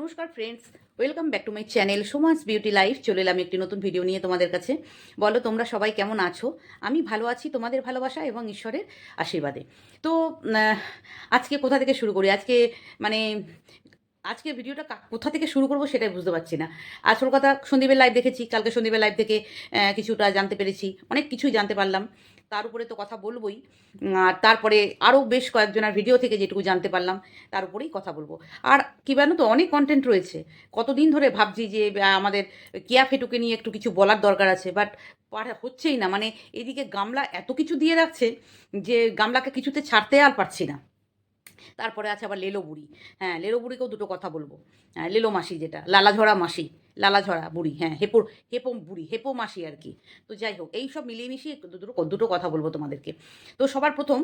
নমস্কার friends welcome back to my channel Soma's beauty life চলে এলাম একটি নতুন ভিডিও নিয়ে তোমাদের কাছে। বলো, তোমরা সবাই কেমন আছো? আমি ভালো আছি, তোমাদের ভালোবাসা এবং ঈশ্বরের আশীর্বাদে। তো আজকে কোথা থেকে শুরু করি? আজকে মানে আজকে ভিডিওটা কোথা থেকে শুরু করব সেটাই বুঝতে পারছি না। আসল কথা, সন্দীপের লাইভ দেখেছি, কালকে সন্দীপের লাইভ থেকে কিছুটা জানতে পেরেছি, অনেক কিছুই জানতে পারলাম। তার উপরে তো কথা বলবোই। তারপরে আরও বেশ কয়েকজনের ভিডিও থেকে যেটুকু জানতে পারলাম, তার উপরেই কথা বলব। আর কি জানো তো অনেক কন্টেন্ট রয়েছে। কতদিন ধরে ভাবছি যে আমাদের কেয়া ফেটুকে নিয়ে একটু কিছু বলার দরকার আছে বাট হচ্ছেই না। মানে এদিকে গামলা এত কিছু দিয়ে রাখছে যে, গামলাকে কিছুতে ছাড়তে আর পারছি না। তারপরে আছে আবার লেলো বুড়ি হ্যাঁ লেলো বুড়িকেও দুটো কথা বলব। হ্যাঁ লেলো মাসি যেটা, লালাঝরা মাসি। লালাঝরা বুড়ি হ্যাঁ হেপোর হেপো বুড়ি, হেপো মাসি আর কি। তো যাই হোক, এই সব মিলিয়ে মিশিয়ে দুটো দুটো কথা বলব তোমাদেরকে। তো সবার প্রথম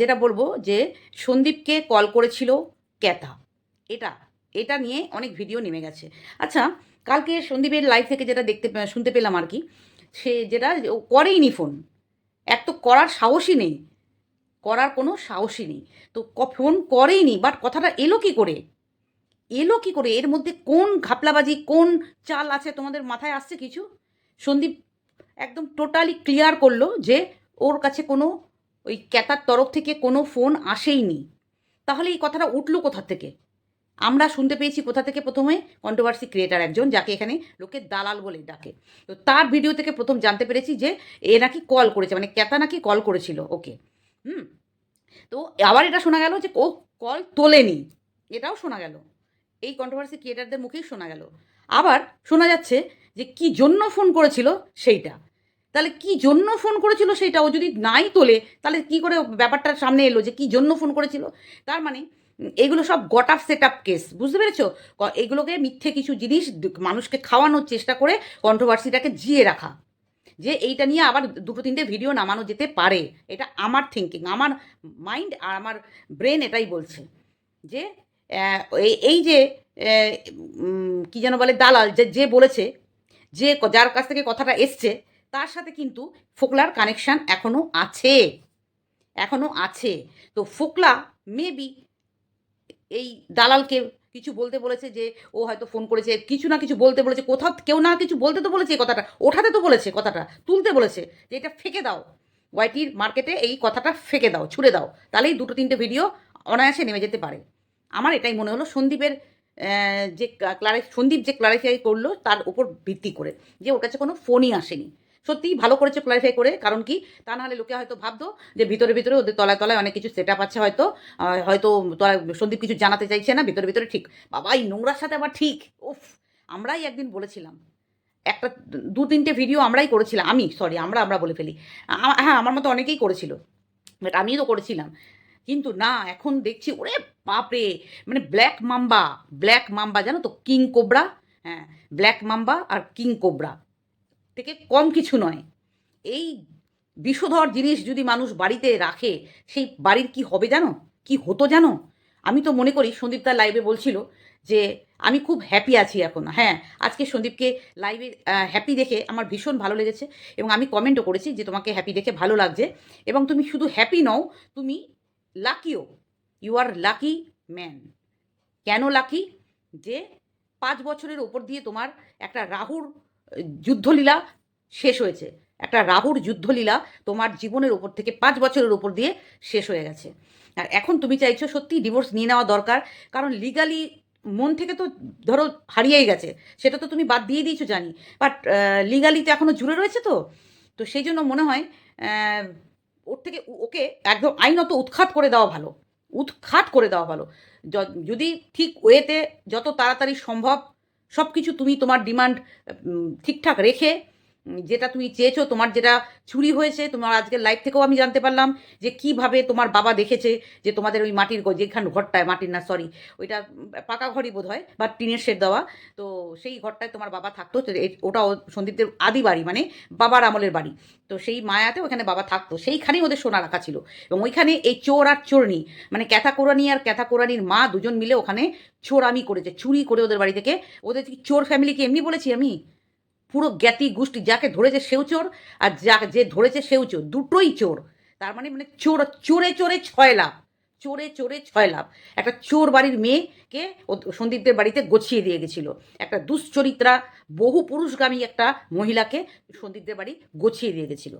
যেটা বলব যে সন্দীপকে কল করেছিল ক্যাথা। এটা এটা নিয়ে অনেক ভিডিও নেমে গেছে। আচ্ছা কালকে সন্দীপের লাইভ থেকে যেটা দেখতে শুনতে পেলাম আর কি, সে যেটা, ও করেইনি ফোন এক তো করার সাহসই নেই, করার কোনো সাহসই নেই। তো ফোন করেইনি বাট কথাটা এলো কি করে? এলো কি করে? এর মধ্যে কোন ঘাপলাবাজি, কোন চাল আছে তোমাদের মাথায়? আসছে কিছু? সন্দীপ একদম টোটালি ক্লিয়ার করল যে ওর কাছে কোনো ওই ক্যাতার তরফ থেকে কোনো ফোন আসেইনি। তাহলে এই কথাটা উঠল কোথা থেকে? আমরা শুনতে পেয়েছি কোথা থেকে প্রথমে? কন্ট্রোভার্সি ক্রিয়েটার একজন যাকে এখানে লোকে দালাল বলে ডাকে। তো তার ভিডিও থেকে প্রথম জানতে পেরেছি যে এ নাকি কল করেছে মানে ক্যাতা নাকি কল করেছিল ওকে। হুম? তো আবার এটা শোনা গেল যে ও কল তোলেনি। এটাও শোনা গেল। এই কন্ট্রোভার্সি ক্রিয়েটারদের মুখেই শোনা গেল। আবার শোনা যাচ্ছে যে কি জন্য ফোন করেছিল সেইটা। তাহলে কি জন্য ফোন করেছিল সেইটা? ও যদি নাই তোলে, তাহলে কি করে ব্যাপারটা সামনে এলো যে কি জন্য ফোন করেছিল? তার মানে এগুলো সব got up set up case বুঝতে পেরেছ? এগুলোকে মিথ্যে কিছু জিনিস মানুষকে খাওয়ানোর চেষ্টা করে কন্ট্রোভার্সিটাকে জিয়ে রাখা। যে এইটা নিয়ে আবার দুটো তিনটে ভিডিও নামানো যেতে পারে। এটা আমার থিঙ্কিং আমার মাইন্ড আর আমার ব্রেন এটাই বলছে। যে এই- যে কি যেন বলে দালাল যে যে বলেছে, যে যার কাছ থেকে কথাটা এসছে, তার সাথে কিন্তু ফোকলার কানেকশান এখনও আছে। এখনও আছে। তো ফোকলা মেবি এই দালালকে কিছু বলতে বলেছে যে, ও হয়তো ফোন করেছে, কিছু না কিছু বলতে বলেছে, কোথাও কেউ না কিছু বলতে তো বলেছে এই কথাটা, ওঠাতে তো বলেছে কথাটা, তুলতে বলেছে যে এটা ফেঁকে দাও। ওয়াইটির মার্কেটে এই কথাটা ফেঁকে দাও, ছুড়ে দাও। তাহলেই দুটো তিনটে ভিডিও অনায়াসে নেমে যেতে পারে। আমার এটাই মনে হলো সন্দীপের যে ক্লারি সন্দীপ যে ক্লারিফাই করল তার উপর ভিত্তি করে যে ওর কাছে কোনো ফোনই আসেনি। সত্যিই ভালো করেছে ক্লারিফাই করে, কারণ কি তা নাহলে লোকে হয়তো ভাবতো যে ভিতরে ভিতরে ওদের তলায় তলায় অনেক কিছু সেট আপ আছে হয়তো হয়তো সন্দীপ কিছু জানাতে চাইছে না, ভিতরে ভিতরে ঠিক। বাবা এই নোংরার সাথে আবার ঠিক? উফ! আমরাই একদিন বলেছিলাম। একটা দু, তিনটে ভিডিও আমরাই করেছিলাম, আমি সরি আমরা আমরা বলে ফেলি। হ্যাঁ আমার মতো অনেকেই করেছিল। বাট আমিও তো করেছিলাম। কিন্তু না, এখন দেখছি, ওরে বাপরে মানে ব্ল্যাক মাম্বা ব্ল্যাক মাম্বা জানো তো কিং কোবরা হ্যাঁ ব্ল্যাক মাম্বা আর কিং কোবরা থেকে কম কিছু নয়। এই বিষধর জিনিস যদি মানুষ বাড়িতে রাখে, সেই বাড়ির কি হবে জানো? কি হতো জানো? আমি তো মনে করি, সন্দীপ তার লাইভে বলছিল যে, আমি খুব হ্যাপি আছি এখন হ্যাঁ আজকে সন্দীপকে লাইভে হ্যাপি দেখে আমার ভীষণ ভালো লেগেছে এবং আমি কমেন্টও করেছি যে, তোমাকে হ্যাপি দেখে ভালো লাগছে এবং তুমি শুধু হ্যাপি নও, তুমি লাকিও ইউ আর লাকি ম্যান কেন লাকি যে পাঁচ বছরের ওপর দিয়ে তোমার একটা রাহুর যুদ্ধলীলা শেষ হয়েছে। একটা রাহুর যুদ্ধলীলা তোমার জীবনের ওপর থেকে পাঁচ বছরের ওপর দিয়ে শেষ হয়ে গেছে। আর এখন তুমি চাইছো সত্যি ডিভোর্স নিয়ে নেওয়া দরকার, কারণ লিগালি মন থেকে তো ধরো হারিয়েই গেছে, সেটা তো তুমি বাদ দিয়ে দিয়েছ জানি। বাট লিগালি তো এখনও জুড়ে রয়েছে তো? তো সেই জন্য মনে হয় ওর থেকে ওকে একদম আইনত উৎখাত করে দেওয়া ভালো। উৎখাত করে দেওয়া ভালো। যদি ঠিক ওয়েতে যত তাড়াতাড়ি সম্ভব সব কিছু তুমি তোমার ডিমান্ড ঠিকঠাক রেখে যেটা তুমি চেয়েছো, তোমার যেটা চুরি হয়েছে, তোমার আজকের লাইফ থেকেও আমি জানতে পারলাম যে কীভাবে তোমার বাবা দেখেছে যে তোমাদের ওই মাটির যেখানে ঘরটায়, মাটির না সরি ওইটা পাকা ঘরই বোধ হয় বা টিনের শেড দেওয়া। তো সেই ঘরটায় তোমার বাবা থাকতো ওটা সন্দীপদের আদি বাড়ি মানে বাবার আমলের বাড়ি। তো সেই মায়াতে ওখানে বাবা থাকতো। সেইখানেই ওদের সোনা রাখা ছিল। এবং ওইখানে এই চোর আর চোরনি মানে ক্যাথা কোরানি আর ক্যাথা কোরানির মা দুজন মিলে ওখানে চোরামি করেছে, চুরি করে ওদের বাড়ি থেকে। ওদের চোর ফ্যামিলিকে এমনি বলেছি আমি? পুরো জ্ঞাতি গোষ্ঠী যাকে ধরেছে সেও চোর আর যা যে ধরেছে সেও চোর দুটোই চোর। তার মানে মানে চোর চোরে চোরে ছয় লাভ চোরে চোরে ছয় লাভ। একটা চোর বাড়ির মেয়েকে ও- সন্দীপদের বাড়িতে গছিয়ে দিয়ে গেছিল। একটা দুশ্চরিত্রা বহু পুরুষগামী একটা মহিলাকে সন্দীপদের বাড়ি গছিয়ে দিয়ে গেছিল।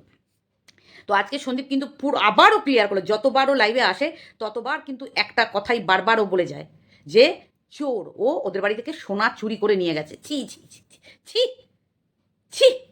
তো আজকে সন্দীপ কিন্তু পুরো আবারও ক্লিয়ার করল যতবারও লাইভে আসে ততবার কিন্তু একটা কথাই বারবারও বলে যায় যে চোর ও ওদের বাড়ি থেকে সোনা চুরি করে নিয়ে গেছে। ছি ছি ছি ছি, ছি ছি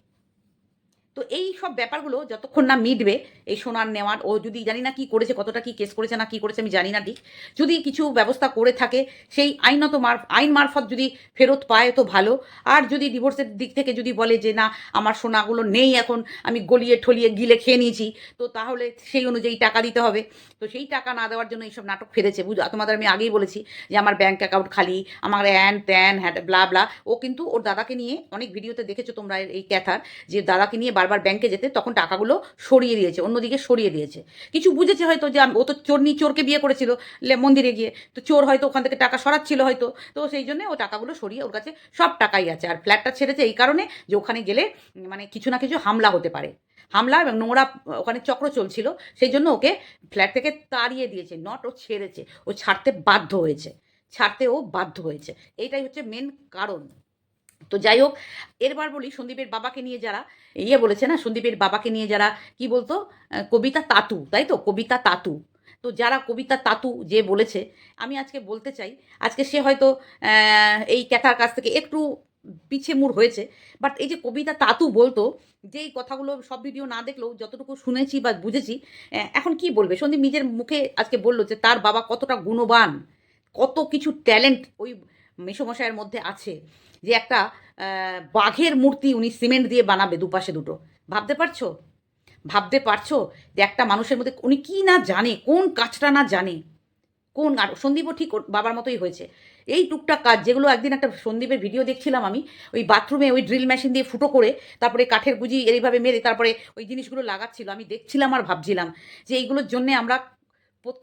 তো এই সব ব্যাপারগুলো যতক্ষণ না মিটবে, এই সোনার নেওয়ার, ও যদি জানি না কি করেছে, কতটা কি কেস করেছে, না কি করেছে, আমি জানি না ঠিক। যদি কিছু ব্যবস্থা করে থাকে, সেই আইনত মার, আইন মারফত যদি ফেরত পায় তো ভালো। আর যদি ডিভোর্সের দিক থেকে যদি বলে যে, না, আমার সোনাগুলো নেই এখন, আমি গলিয়ে ঠলিয়ে গিলে খেয়ে নিয়েছি, তো তাহলে সেই অনুযায়ী টাকা দিতে হবে। তো সেই টাকা না দেওয়ার জন্য এইসব নাটক ফেলেছে। বুঝ, তোমাদের আমি আগেই বলেছি যে, আমার ব্যাঙ্ক অ্যাকাউন্ট খালি, আমার অ্যান ত্যান হ্যাঁ ব্লা ব্লা ও কিন্তু ওর দাদাকে নিয়ে অনেক ভিডিওতে দেখেছ তোমরা এই ক্যাথার যে দাদাকে নিয়ে বারবার ব্যাংকে যেতে তখন টাকাগুলো সরিয়ে দিয়েছে, অন্যদিকে সরিয়ে দিয়েছে। কিছু বুঝেছে হয়তো যে ও তো চোর চোরনি, চোরকে বিয়ে করেছিল মন্দিরে গিয়ে। তো চোর হয়তো ওখান থেকে টাকা সরাচ্ছিল হয়তো। তো সেই জন্য ও টাকাগুলো সরিয়ে ওর কাছে সব টাকাই আছে। আর ফ্ল্যাটটা ছেড়েছে এই কারণে যে ওখানে গেলে মানে কিছু না কিছু হামলা হতে পারে। হামলা এবং নোংরা ওখানে চক্র চলছিল। সেই জন্য ওকে ফ্ল্যাট থেকে তাড়িয়ে দিয়েছে নট ও ছেড়েছে। ও ছাড়তে বাধ্য হয়েছে। ছাড়তে ও বাধ্য হয়েছে। এইটাই হচ্ছে মেন কারণ। তো যাই হোক, এরবার বলি সন্দীপের বাবাকে নিয়ে যারা ইয়ে বলেছে না, সন্দীপের বাবাকে নিয়ে যারা, কি বলতো কবিতা তাতু, তাই তো? কবিতা তাতু। তো যারা কবিতা তাতু যে বলেছে, আমি আজকে বলতে চাই, আজকে সে হয়তো এই ক্যাথার কাছ থেকে একটু পিছে মুড় হয়েছে বাট এই যে কবিতা তাতু বলতো যে এই কথাগুলো সব ভিডিও না দেখলেও যতটুকু শুনেছি বা বুঝেছি এখন কি বলবে? সন্দীপ নিজের মুখে আজকে বলল যে, তার বাবা কতটা গুণবান, কত কিছু ট্যালেন্ট ওই মেসমশাইয়ের মধ্যে আছে যে একটা বাঘের মূর্তি উনি সিমেন্ট দিয়ে বানাবে দুপাশে দুটো। ভাবতে পারছ? ভাবতে পারছ যে একটা মানুষের মধ্যে উনি কি না জানে, কোন কাজটা না জানে? কোন আর সন্দীপও ঠিক বাবার মতোই হয়েছে। এই টুকটাক কাজ যেগুলো একদিন একটা সন্দীপের ভিডিও দেখছিলাম আমি, ওই বাথরুমে ওই ড্রিল মেশিন দিয়ে ফুটো করে, তারপরে কাঠের গুজি এইভাবে মেরে, তারপরে ওই জিনিসগুলো লাগাচ্ছিল। আমি দেখছিলাম আর ভাবছিলাম যে এইগুলোর জন্যে আমরা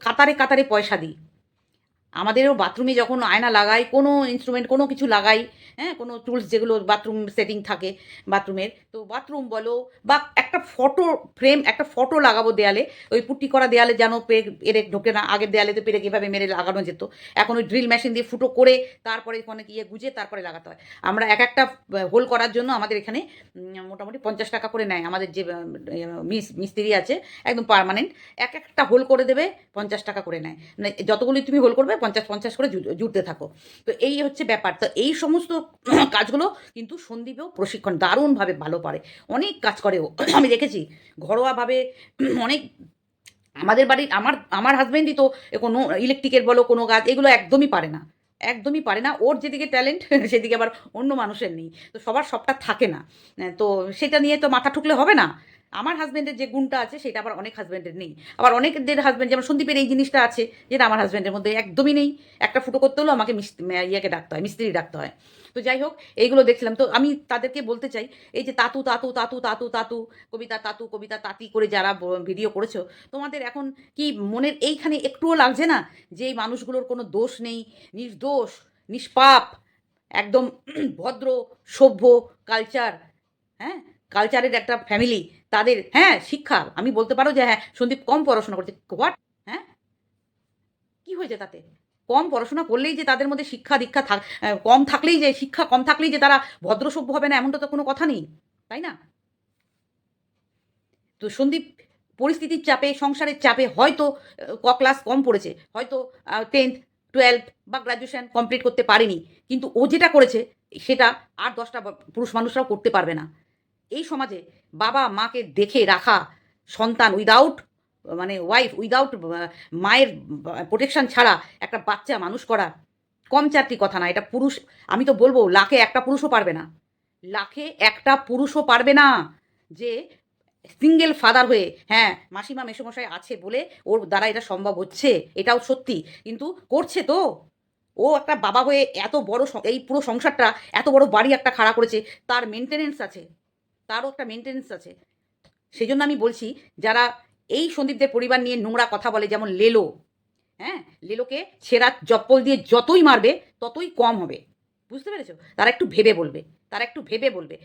কাতারে কাতারে পয়সা দিই। আমাদেরও বাথরুমে যখন আয়না লাগাই, কোনো ইনস্ট্রুমেন্ট কোনো কিছু লাগাই হ্যাঁ কোনো টুলস যেগুলো বাথরুম সেটিং থাকে বাথরুমের তো বাথরুম বলো বা একটা ফটো ফ্রেম একটা ফটো লাগাবো দেয়ালে, ওই পুট্টি করা দেয়ালে যেন পেরেক এরেক ঢোকে না, আগের দেয়ালে তো পেরেক এভাবে মেরে লাগানো যেত। এখন ওই ড্রিল মেশিন দিয়ে ফুটো করে তারপরে ওখানে গিয়ে গুজে তারপরে লাগাতে হয়। আমরা এক একটা হোল করার জন্য আমাদের এখানে মোটামুটি পঞ্চাশ টাকা করে নেয়। আমাদের যে মিস, মিস্ত্রি আছে, একদম পারমানেন্ট এক একটা হোল করে দেবে, পঞ্চাশ টাকা করে নেয়। মানে যতগুলি তুমি হোল করবে পঞ্চাশ পঞ্চাশ করে জুড়তে থাকো। তো এই হচ্ছে ব্যাপার। তো এই সমস্ত কাজগুলো কিন্তু সন্দীপেও প্রশিক্ষণ দারুণভাবে ভালো পারে। অনেক কাজ করে ও। আমি দেখেছি, ঘরোয়াভাবে অনেক আমাদের বাড়ির, আমার আমার হাজব্যান্ডই তো কোনো ইলেকট্রিকের বলো, কোনো কাজ, এগুলো একদমই পারে না। একদমই পারে না। ওর যেদিকে ট্যালেন্ট সেদিকে আবার অন্য মানুষের নেই। তো সবার সবটা থাকে না। তো সেটা নিয়ে তো মাথা ঠুকলে হবে না। আমার হাজব্যান্ডের যে গুণটা আছে, সেটা আবার অনেক হাজব্যান্ডের নেই। আবার অনেকদের হাজব্যান্ড যেমন সন্দীপের এই জিনিসটা আছে, যেটা আমার হাজব্যান্ডের মধ্যে একদমই নেই। একটা ফুটো করতে হলেও আমাকে ইয়েকে ডাকতে হয়, মিস্ত্রি ডাকতে হয়। তো যাই হোক, এইগুলো দেখছিলাম তো আমি তাদেরকে বলতে চাই, এই যে তাতু তাতু তাতু তাতু তাতু, কবিতা তাতু, কবিতা তাতি করে যারা ভিডিও করেছ, তোমাদের এখন কি মনের এইখানে একটুও লাগছে না যে এই মানুষগুলোর কোনো দোষ নেই? নির্দোষ, নিষ্পাপ, একদম ভদ্র, সভ্য কালচার হ্যাঁ? কালচারের একটা ফ্যামিলি তাদের হ্যাঁ শিক্ষা। আমি বলতে পারো যে হ্যাঁ সন্দীপ কম পড়াশোনা করছে। হোয়াট হ্যাঁ? কি হয়েছে তাতে? কম পড়াশোনা করলেই যে তাদের মধ্যে শিক্ষা দীক্ষা থাক কম থাকলেই যে, শিক্ষা কম থাকলেই যে তারা ভদ্র সভ্য হবে না, এমনটা তো কোনো কথা নেই। তাই না? তো সন্দীপ পরিস্থিতির চাপে, সংসারের চাপে হয়তো, ক ক্লাস কম পড়েছে, হয়তো টেন্থ টুয়েলভ বা গ্র্যাজুয়েশন কমপ্লিট করতে পারেনি। কিন্তু ও যেটা করেছে, সেটা আর দশটা পুরুষ মানুষরাও করতে পারবে না। এই সমাজে বাবা মাকে দেখে রাখা, সন্তান উইদাউট মানে ওয়াইফ উইদাউট মায়ের প্রোটেকশন ছাড়া একটা বাচ্চা মানুষ করা, কম চারটি কথা না, এটা পুরুষ, আমি তো বলব, লাখে একটা পুরুষও পারবে না। লাখে একটা পুরুষও পারবে না যে সিঙ্গেল ফাদার হয়ে হ্যাঁ মাসিমা মেসমশাই আছে বলে ওর দ্বারা এটা সম্ভব হচ্ছে, এটাও সত্যি, কিন্তু করছে তো। ও একটা বাবা হয়ে এত বড় এই পুরো সংসারটা, এত বড় বাড়ি একটা খাড়া করেছে, তার মেনটেনেন্স আছে। তারও একটা মেনটেনেন্স আছে। সেই জন্য আমি বলছি, যারা এই সন্দীপদের পরিবার নিয়ে নোংরা কথা বলে, যেমন লেলো হ্যাঁ? লেলোকে ছেঁড়া জপ্পল দিয়ে যতই মারবে, ততই কম হবে। বুঝতে পেরেছ? তারা একটু ভেবে বলবে, তারা একটু ভেবে বলবে।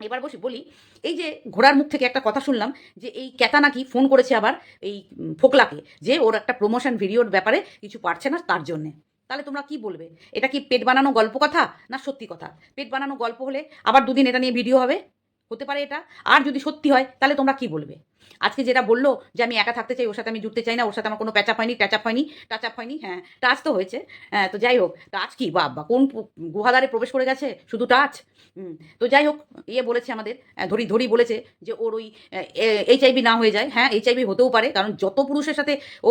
এবার বসি, বলি, এই যে ঘোড়ার মুখ থেকে একটা কথা শুনলাম, যে এই ক্যাতা নাকি ফোন করেছে আবার এই ফোকলাকে, যে ওর একটা প্রমোশন ভিডিওর ব্যাপারে কিছু পারছে না তার জন্যে। তাহলে তোমরা কি বলবে? এটা কি পেট বানানো গল্প কথা না সত্যি কথা? পেট বানানো গল্প হলে আবার দুদিন এটা নিয়ে ভিডিও হবে? হতে পারে এটা আর যদি সত্যি হয় তাহলে তোমরা কি বলবে আজকে যেটা বলল যে আমি একা থাকতে চাই ওর সাথে আমি জুড়তে চাই না ওর সাথে আমার কোনো প্যাচাপ হয়নি ট্যাচাপ হয়নি টাচাপ হয়নি হ্যাঁ টাচ তো হয়েছে হ্যাঁ তো যাই হোক টাচ কি বাবা কোন গুহাদারে প্রবেশ করে গেছে শুধু টাচ তো যাই হোক ইয়ে বলেছে আমাদের ধরি ধরি বলেছে যে ওর ওই এইচ আইভি না হয়ে যায় হ্যাঁ এইচ আইভি হতেও পারে কারণ যত পুরুষের সাথে ও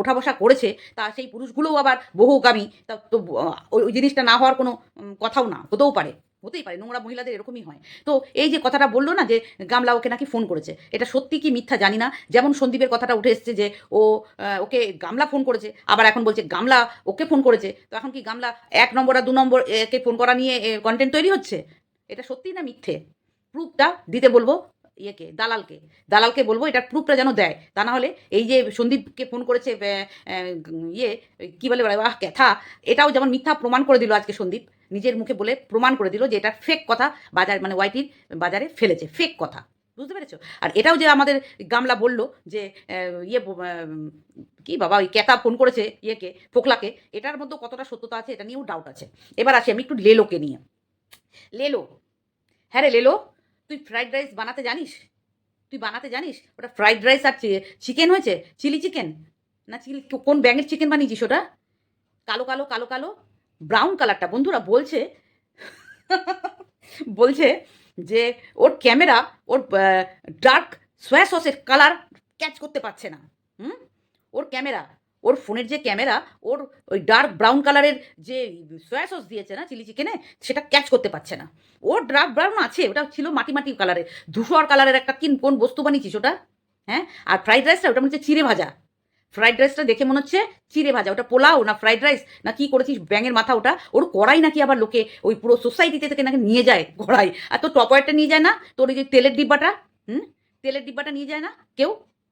ওঠা বসা করেছে তা সেই পুরুষগুলোও আবার বহুগামী তা তো ওই জিনিসটা না হওয়ার কোনো কথাও না হতেও পারে হতেই পারে নোংরা মহিলাদের এরকমই হয়। তো এই যে কথাটা বলল না যে গামলা ওকে নাকি ফোন করেছে এটা সত্যি কি মিথ্যা জানি না। যেমন সন্দীপের কথাটা উঠে এসছে যে ও ওকে গামলা ফোন করেছে আবার এখন বলছে গামলা ওকে ফোন করেছে। তো এখন কি গামলা এক নম্বর আর দু নম্বর একে ফোন করা নিয়ে কন্টেন্ট তৈরি হচ্ছে? এটা সত্যি না মিথ্যে? প্রুফটা দিতে বলব ইয়েকে দালালকে। দালালকে বলব এটার প্রুফটা যেন দেয়। তা না হলে এই যে সন্দীপকে ফোন করেছে ইয়ে কী বলে বলে, ক্যাথা এটাও যেমন মিথ্যা প্রমাণ করে দিল আজকে সন্দীপ নিজের মুখে বলে প্রমাণ করে দিল যে এটা ফেক কথা, বাজার মানে ওয়াইটির বাজারে ফেলেছে ফেক কথা। বুঝতে পেরেছ? আর এটাও যে আমাদের গামলা বলল যে ইয়ে কি বাবা, ওই ক্যাতা ফোন করেছে ইয়েকে, ফোকলাকে, এটার মধ্যে কতটা সত্যতা আছে এটা নিয়েও ডাউট আছে। এবার আসি আমি একটু লেলোকে নিয়ে। লেলো হ্যাঁ রে লেলো, তুই ফ্রাইড রাইস বানাতে জানিস? তুই বানাতে জানিস? ওটা ফ্রাইড রাইস আর চিকেন হয়েছে? চিলি চিকেন না চিলি কোন ব্যাঙের চিকেন বানিয়েছিস ওটা? কালো কালো কালো কালো? ব্রাউন কালারটা বন্ধুরা, বলছে বলছে যে ওর ক্যামেরা ওর ডার্ক সোয়া সসের কালার ক্যাচ করতে পারছে না। হুম? ওর ক্যামেরা ওর ফোনের যে ক্যামেরা ওর ওই ডার্ক ব্রাউন কালারের যে সোয়া সস দিয়েছে না চিলি চিকেনে সেটা ক্যাচ করতে পারছে না। ওর ডার্ক ব্রাউন আছে, ওটা ছিল মাটি মাটি কালারের ধূসর কালারের একটা কিন, কোন বস্তু বানিয়েছিস ওটা? হ্যাঁ? আর ফ্রাইড রাইসটা ওটা মনে হচ্ছে চিড়ে ভাজা। ফ্রাইড রাইসটা দেখে মনে হচ্ছে চিড়ে ভাজা, ওটা পোলাও না ফ্রাইড রাইস না কি করেছিস, ব্যাঙের মাথা ওটা? ওর কড়াই নাকি আবার লোকে ওই পুরো সোসাইটিতে থেকে নাকি নিয়ে যায় কড়াই। আর তোর টপারটা নিয়ে যায় না? তোর ওই যে তেলের ডিব্বাটা, হুম? তেলের ডিব্বাটা নিয়ে যায় না? কেউ?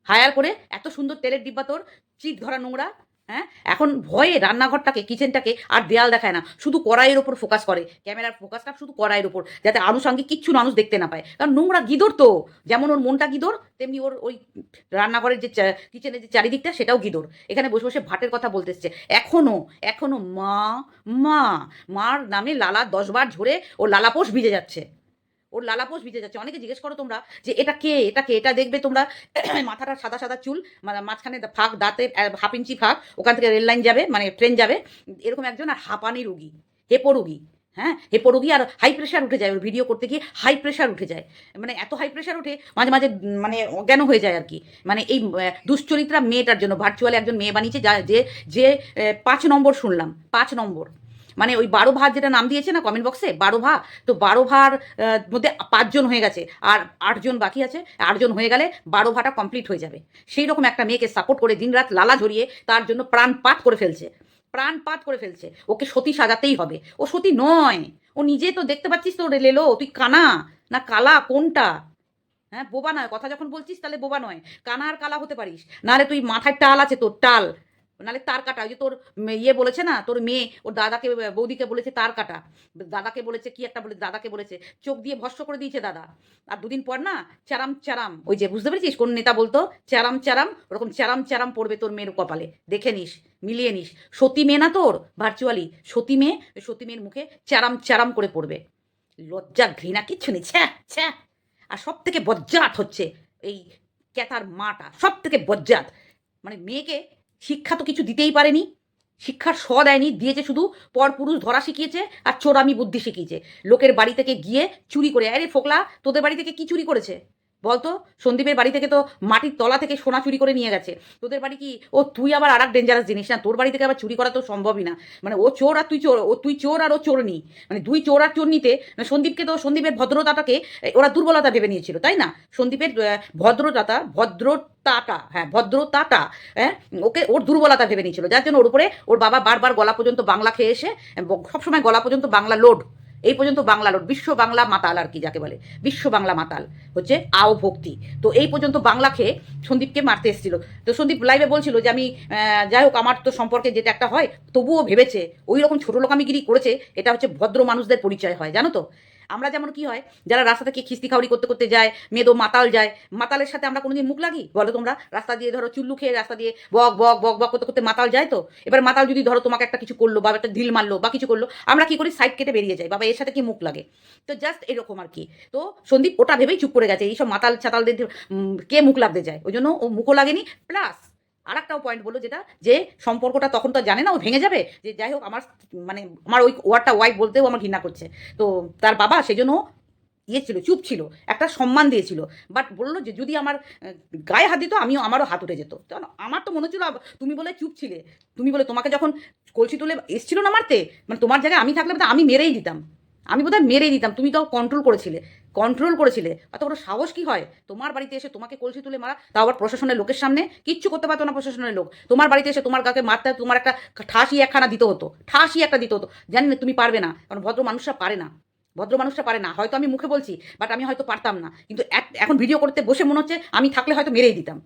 হায়ার করে এত সুন্দর তেলের ডিব্বা তোর, চিট ধরা নোংরা। হ্যাঁ? এখন ভয়ে রান্নাঘরটাকে কিচেনটাকে আর দেয়াল দেখায় না। শুধু কড়াইয়ের ওপর ফোকাস করে। ক্যামেরার ফোকাসটা শুধু কড়াইয়ের ওপর, যাতে আনুষঙ্গিক কিচ্ছু মানুষ দেখতে না পায়। কারণ নোংরা গিদর তো। যেমন ওর মনটা গিদর, তেমনি ওর ওই রান্নাঘরের যে কিচেনের যে চারিদিকটা, সেটাও গিদর। এখানে বসে বসে ভাটের কথা বলতে এসছে। এখনও এখনও মা মা, মার নামে লালা দশবার ঝরে ও লালাপোষ ভিজে যাচ্ছে। ওর লালাপোষ ভিজে যাচ্ছে। অনেকে জিজ্ঞেস করো তোমরা যে, এটা কে? এটা কে? এটা দেখবে তোমরা? মাথাটা সাদা সাদা চুল মানে মাঝখানে ফাঁক দাঁতের হাফ ইঞ্চি ফাঁক, ওখান থেকে রেল লাইন যাবে মানে ট্রেন যাবে। এরকম একজন আর হাঁপানি রুগী, হেপো রুগী হ্যাঁ? হেপো রুগী আর হাই প্রেশার উঠে যায় ওর ভিডিও করতে গিয়ে হাই প্রেশার উঠে যায়। মানে এত হাই প্রেশার উঠে, মাঝে মাঝে মানে অজ্ঞান হয়ে যায় আর কি। মানে এই দুশ্চরিত্রা মেয়েটার জন্য ভার্চুয়ালি একজন মেয়ে বানিয়েছে, যা, যে যে পাঁচ নম্বর শুনলাম, পাঁচ নম্বর। মানে ওই বারো ভার যেটা নাম দিয়েছে না কমেন্ট বক্সে বারো ভা তো বারো ভার মধ্যে পাঁচজন হয়ে গেছে। আর আটজন বাকি আছে। আটজন হয়ে গেলে বারো ভাটা কমপ্লিট হয়ে যাবে। সেই রকম একটা মেয়েকে সাপোর্ট করে দিনরাত লালা ঝরিয়ে তার জন্য প্রাণপাত করে ফেলছে। প্রাণপাত করে ফেলছে। ওকে সতী সাজাতেই হবে। ও সতী নয়। ও নিজে তো দেখতে পাচ্ছিস তো লেলো, তুই কানা? না কালা কোনটা? হ্যাঁ বোবা নয়। কথা যখন বলছিস তাহলে বোবা নয়। কানা আর কালা হতে পারিস। নাহলে তুই মাথায় টাল আছে তোর, টাল। নাহলে তার কাটা, ওই যে তোর ইয়ে বলেছে না, তোর মেয়ে, ওর দাদাকে, বৌদিকে বলেছে তার কাটা। দাদাকে বলেছে, কি একটা বলে, দাদাকে বলেছে, চোখ দিয়ে ভস্য করে দিয়েছে দাদা। আর দুদিন পর না চারাম চারাম ওই যে বুঝতে পেরেছিস কোন নেতা বলতো? চারাম চারাম ওরকম চারাম চারাম পড়বে তোর মেয়ের কপালে। দেখে নিস, মিলিয়ে নিস। সতী মেয়ে না তোর? ভার্চুয়ালি সতী মেয়ে, সতী মেয়ের মুখে চারাম চারাম করে পড়বে। লজ্জা, ঘৃণা, কিচ্ছু নেই, ছ্যা ছ্যা। আর সব থেকে বজ্জাত হচ্ছে এই ক্যাতার মাটা সব থেকে বজ্জাত। মানে মেয়েকে শিক্ষা তো কিছু দিতেই পারেনি। শিক্ষার স দেয়নি, দিয়েছে শুধু পরপুরুষ ধরা শিখিয়েছে আর চোরামি বুদ্ধি শিখিয়েছে। লোকের বাড়ি থেকে গিয়ে চুরি করে আরে ফোকলা, তোদের বাড়ি থেকে কি চুরি করেছে? বলতো? সন্দীপের বাড়ি থেকে তো মাটির তলা থেকে সোনা চুরি করে নিয়ে গেছে। তোদের বাড়ি কি? ও তুই আবার আর এক ডেঞ্জারাস জিনিস না? তোর বাড়ি থেকে আবার চুরি করা তো সম্ভবই না। মানে ও চোর আর তুই চোর, ও তুই চোর আর ও চোরনি। মানে দুই চোর আর চোরনিতে মানে সন্দীপকে তো, সন্দীপের ভদ্রতাটাকে ওরা দুর্বলতা ভেবে নিয়েছিল, তাই না? সন্দীপের ভদ্রতাটা ভদ্রতাটা হ্যাঁ ভদ্রতাটা হ্যাঁ ওকে ওর দুর্বলতা ভেবে নিয়েছিল। যার জন্য ওর উপরে ওর বাবা বারবার গলা পর্যন্ত বাংলা খেয়ে এসে সবসময় গলা পর্যন্ত বাংলা লোড। এই পর্যন্ত বাংলা লোট বিশ্ব বাংলা মাতাল আর কি যাকে বলে, বিশ্ব বাংলা মাতাল হচ্ছে আও ভক্তি। তো এই পর্যন্ত বাংলা খেয়ে সন্দীপকে মারতে এসেছিল। তো সন্দীপ লাইভে বলছিল যে আমি যাই হোক আমার তো সম্পর্কে যেটা একটা হয়, তবুও ভেবেছে, ওই রকম ছোটো লোকামিগিরি করেছে, এটা হচ্ছে ভদ্র মানুষদের পরিচয় হয়, জানো তো? আমরা যেমন কি হয়, যারা রাস্তা থেকে খিস্তি খাওয়ারি করতে করতে যায়, মেদো মাতাল যায়, মাতালের সাথে আমরা কোনোদিন মুখ লাগি? বলো তোমরা, রাস্তা দিয়ে ধরো চুল্লু খেয়ে রাস্তা দিয়ে বক বক বক বক করতে করতে মাতাল যায় তো? এবার মাতাল যদি ধরো তোমাকে একটা কিছু করল বা একটা ঢিল মারলো বা কিছু করল, আমরা কি করি? সাইড কেটে বেরিয়ে যাই। বাবা, এর সাথে কি মুখ লাগে? তো জাস্ট এরকম আর কি। তো সন্দীপ, ওটা ভেবেই চুপ করে গেছে। এইসব মাতাল ছাতালদের কে মুখ লাগতে যায় ওই জন্য ও মুখও লাগেনি প্লাস আর একটাও পয়েন্ট বলল যেটা, যে সম্পর্কটা তখন তো জানে না, ও ভেঙে যাবে। যে যাই হোক, আমার মানে আমার ওই ওয়ার্ডটা ওয়াইফ বলতেও আমার ঘৃণা করছে। তো তার বাবা সেই জন্য ইয়ে ছিল, চুপ ছিল, একটা সম্মান দিয়েছিল। বাট বলল যে, যদি আমার গায়ে হাত দিত, আমিও আমারও হাত উঠে যেত। কারণ আমার তো মনে হচ্ছিল তুমি বলে চুপ ছিলে। তুমি বলে তোমাকে যখন কলসি তুলে এসছিল না মারতে মানে তোমার জায়গায় আমি থাকলে আমি মেরেই দিতাম। আমি বোধহয় মেরেই দিতাম, তুমি তাও কন্ট্রোল করেছিলে। কন্ট্রোল করেছিলে। অত বড় সাহস কি হয়? তোমার বাড়িতে এসে তোমাকে কলসি তুলে মারা, তাও আবার প্রশাসনের লোকের সামনে? কিচ্ছু করতে পারতো না প্রশাসনের লোক। তোমার বাড়িতে এসে তোমার কাকে মারতে, তোমার একটা ঠাসি একখানা দিতে হতো। ঠাসি একটা দিতে হতো। জানি না, তুমি পারবে না, কারণ ভদ্র মানুষরা পারে না। ভদ্র মানুষরা পারে না। হয়তো আমি মুখে বলছি বাট আমি হয়তো পারতাম না। কিন্তু এখন ভিডিও করতে বসে মনে হচ্ছে, আমি থাকলে হয়তো মেরেই দিতাম।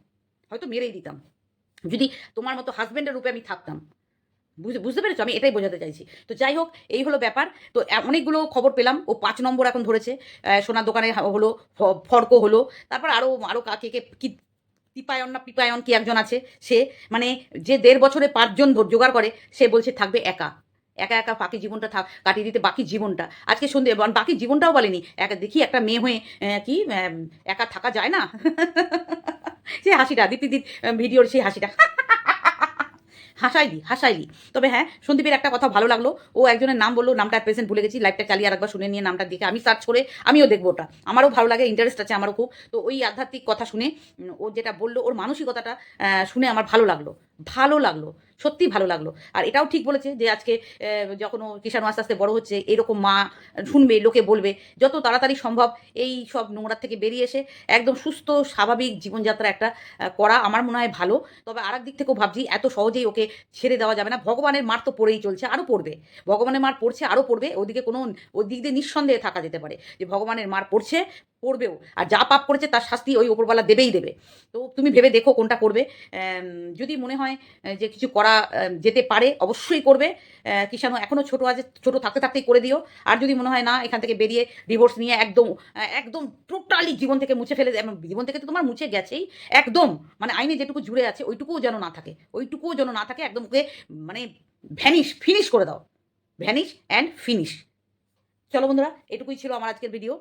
হয়তো মেরেই দিতাম। যদি তোমার মতো হাজব্যান্ডের রূপে আমি থাকতাম। বুঝতে পেরেছ? আমি এটাই বোঝাতে চাইছি। তো যাই হোক, এই হলো ব্যাপার। তো অনেকগুলো খবর পেলাম। ও পাঁচ নম্বর এখন ধরেছে। সোনার দোকানে হলো ফর্ক হলো। তারপর আরও আরও কাকে, কে, কি পিপায়ন না পিপায়ন কি একজন আছে? সে মানে যে দেড় বছরে পাঁচজন জোগাড় করে, সে বলছে থাকবে একা। একা একা বাকি জীবনটা থাক কাটিয়ে দিতে বাকি জীবনটা। আজকে সন্ধে বাকি জীবনটাও বলেনি। একা দেখি একটা মেয়ে হয়ে কি একা থাকা যায় না? সে হাসিটা দীপ্তিদির ভিডিওর সেই হাসিটা। হাসাইলি হাসাইলি তবে হ্যাঁ সন্দীপের একটা কথা ভালো লাগল। ও একজনের নাম বলল, নামটা প্রেজেন্ট ভুলে গেছি লাইভটা চালিয়ে আরেকবার শুনে নিয়ে নামটা দেখে আমি সার্চ করে আমিও দেখব ওটা। আমারও ভালো লাগে ইন্টারেস্ট আছে আমারও খুব। তো ওই আধ্যাত্মিক কথা শুনে ও যেটা বলল, ওর মানসিকতাটা শুনে আমার ভালো লাগল। ভালো লাগল সত্যি ভালো লাগল। আর এটাও ঠিক বলেছে যে আজকে যখন কিষাণু আস্তে আস্তে বড় হচ্ছে, এরকম মা শুনবে, লোকে বলবে, যত তাড়াতাড়ি সম্ভব এই সব নোংরা থেকে বেরিয়ে এসে একদম সুস্থ, স্বাভাবিক জীবনযাত্রা একটা করা আমার মনে হয় ভালো। তবে আর দিক থেকেও ভাবছি, এত সহজেই ওকে ছেড়ে দেওয়া যাবে না। ভগবানের মার তো পড়েই চলছে, আরও পড়বে। ভগবানের মার পড়ছে, আরও পড়বে। ওদিকে কোনো ওই দিক দিয়ে নিঃসন্দেহে থাকা যেতে পারে। যে ভগবানের মার পড়ছে পড়বেও আর যা পাপ করেছে তার শাস্তি ওই ওপরবেলা দেবেই দেবে। তো তুমি ভেবে দেখো কোনটা করবে। যদি মনে হয় যে কিছু করা যেতে পারে, অবশ্যই করবে। কিষাণু এখনও ছোটো আছে, ছোটো থাকতে থাকতেই করে দিও। আর যদি মনে হয় না, এখান থেকে বেরিয়ে ডিভোর্স নিয়ে একদম একদম টোটালি জীবন থেকে মুছে ফেলে জীবন থেকে তো তোমার মুছে গেছেই। একদম মানে আইনে যেটুকু জুড়ে আছে, ওইটুকুও যেন না থাকে। ওইটুকুও যেন না থাকে, একদম ওকে মানে ভ্যানিশ ফিনিশ করে দাও। ভ্যানিশ অ্যান্ড ফিনিশ চলো বন্ধুরা, এটুকুই ছিল আমার আজকের ভিডিও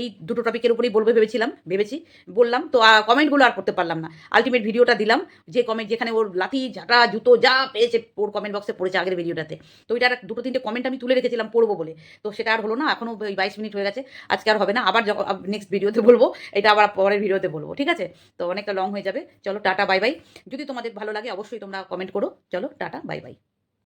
এই দুটো টপিকের উপরেই বলবে ভেবেছিলাম, ভেবেছি, বললাম। তো কমেন্টগুলো আর করতে পারলাম না। আলটিমেট ভিডিওটা দিলাম, যে কমেন্ট যেখানে ওর লাথি, ঝাঁটা, জুতো যা পেয়েছে, ওর কমেন্ট বক্সে পড়েছে আগের ভিডিওটাতে তো ওইটার দুটো তিনটে কমেন্ট আমি তুলে রেখেছিলাম পড়ব বলে। তো, সেটা আর হলো না এখনও ওই বাইশ মিনিট হয়ে গেছে, আজকে আর হবে না। আবার যখন নেক্সট ভিডিওতে বলব, এটা আবার পরের ভিডিওতে বলব, ঠিক আছে? তো, অনেকটা লং হয়ে যাবে। চলো, টাটা বাই বাই যদি তোমাদের ভালো লাগে, অবশ্যই তোমরা কমেন্ট করো। চলো, টাটা বাই বাই